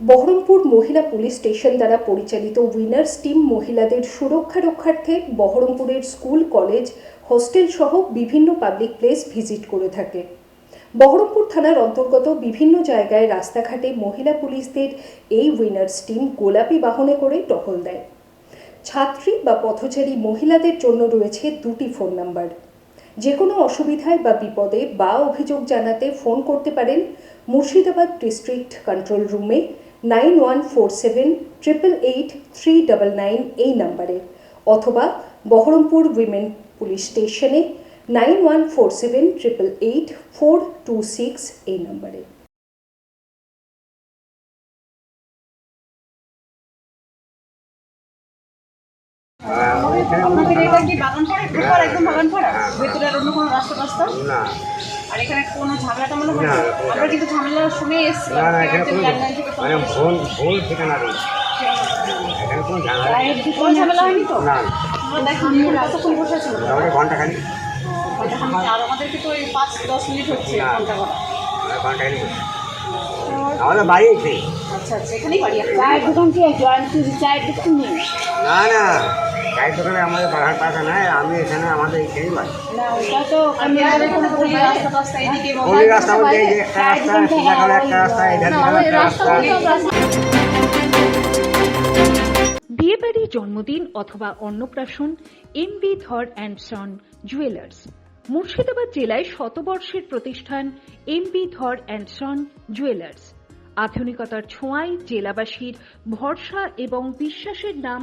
বহরমপুর মহিলা police station দ্বারা পরিচালিত উইনার্স টিম মহিলাদের সুরক্ষা রক্ষার্থে বহরমপুরের স্কুল, কলেজ, হোস্টেল সহ বিভিন্ন পাবলিক প্লেস ভিজিট করে থাকে। বহরমপুর থানার অন্তর্গত বিভিন্ন জায়গায় রাস্তাঘাটে মহিলা পুলিশদের এই উইনার্স টিম গোলাপি বাহনে করে টহল দেয়। ছাত্রী বা পথচারী মহিলাদের জন্য রয়েছে দুটি ফোন নাম্বার। যে কোনো অসুবিধায় বা বিপদে বা অভিযোগ জানাতে ফোন করতে পারেন মুর্শিদাবাদ ডিস্ট্রিক্ট কন্ট্রোল রুমে nine one four seven triple eight three double nine এই নাম্বারে অথবা বহরমপুর উইমেন পুলিশ স্টেশনে nine one four seven triple eight four two six এই নাম্বারে। আপনাদের এটা কি বাগান পাড়া একদম বাগান পাড়া ভেতরে আর অন্য কোনো রাস্তা রাস্তা? না। আর এখানে কোনো ঝামেলা টামেলা হয় না, না কোনো আমরা কিন্তু ঝামেলা শুনে ফোন মানে ভুল ভুল ঠিকানা রয়েছে এখানে কোনো ঝামেলা কোনো ঝামেলা হয়নি তো? না। কতক্ষণ বসেছিল ঘণ্টা খানি আর আমাদেরকে তো এই পাঁচ দশ মিনিট হচ্ছে না। ঘণ্টা করা। ঘণ্টা খানি আমাদের বাড়ি এখানে আচ্ছা আচ্ছা এখানেই বাড়ি আপনার? চায়ের দোকান কি জয়েন্ট চায়ের দোকান নেই। না না। আমাদের পাশা নাই, আমি এখানে আমাদের এখানেই রাস্তা একটা রাস্তা একটা রাস্তা একটা রাস্তা। বিয়েবাড়ি, জন্মদিন অথবা Annaprashan M B Dhar and son jewellers Murshidabad জেলায় শতবর্ষের প্রতিষ্ঠান M B Dhar and son jewellers আধুনিকতার ছোঁয়ায় জেলাবাসীর ভরসা এবং বিশ্বাসের নাম